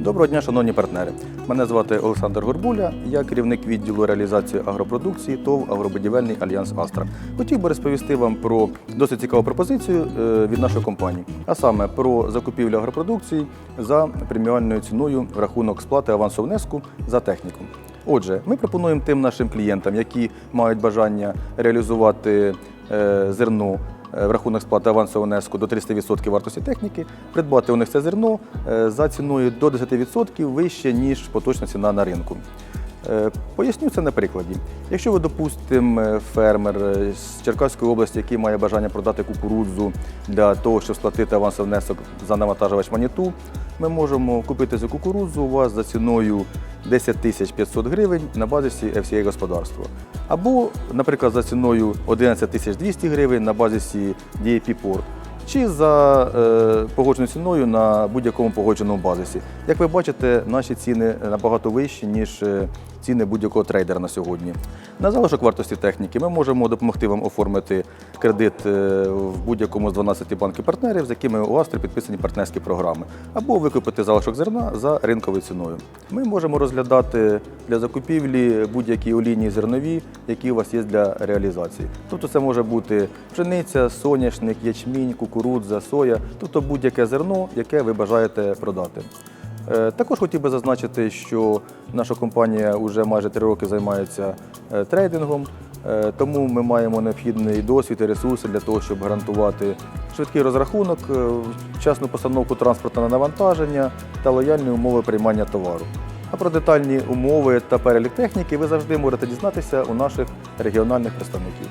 Доброго дня, шановні партнери. Мене звати Олександр Горбуля, я керівник відділу реалізації агропродукції ТОВ Агробудівельний Альянс Астра. Хотів би розповісти вам про досить цікаву пропозицію е, від нашої компанії, а саме про закупівлю агропродукції за преміальною ціною в рахунок сплати авансу внеску за техніку. Отже, ми пропонуємо тим нашим клієнтам, які мають бажання реалізувати е, зерно в рахунок сплати авансового внеску до 300% вартості техніки, придбати у них це зерно е, за ціною до 10% вище, ніж поточна ціна на ринку. Е, Поясню це на прикладі. Якщо ви, допустимо, фермер е, з Черкаської області, який має бажання продати кукурудзу для того, щоб сплатити авансовий внесок за навантажувач маніту, ми можемо купити цю кукурудзу у вас за ціною 10 тисяч 500 гривень на базисі FCA господарства. Або, наприклад, за ціною 11 тисяч 200 гривень на базисі DAP Port чи за е, погодженою ціною на будь-якому погодженому базисі. Як ви бачите, наші ціни набагато вищі, ніж е, ціни будь-якого трейдера на сьогодні. На залишок вартості техніки ми можемо допомогти вам оформити кредит е, в будь-якому з 12 банків партнерів, з якими у Астри підписані партнерські програми, або викупити залишок зерна за ринковою ціною. Ми можемо розглядати для закупівлі будь-які олійні зернові, які у вас є для реалізації. Тобто це може бути пшениця, соняшник, ячмінь, кукурудза, соя, тобто будь-яке зерно, яке ви бажаєте продати. Е, Також хотів би зазначити, що наша компанія вже майже три роки займається е, трейдингом, е, тому ми маємо необхідний досвід і ресурси для того, щоб гарантувати швидкий розрахунок, вчасну постановку транспорту на навантаження та лояльні умови приймання товару. А про детальні умови та перелік техніки ви завжди можете дізнатися у наших регіональних представників.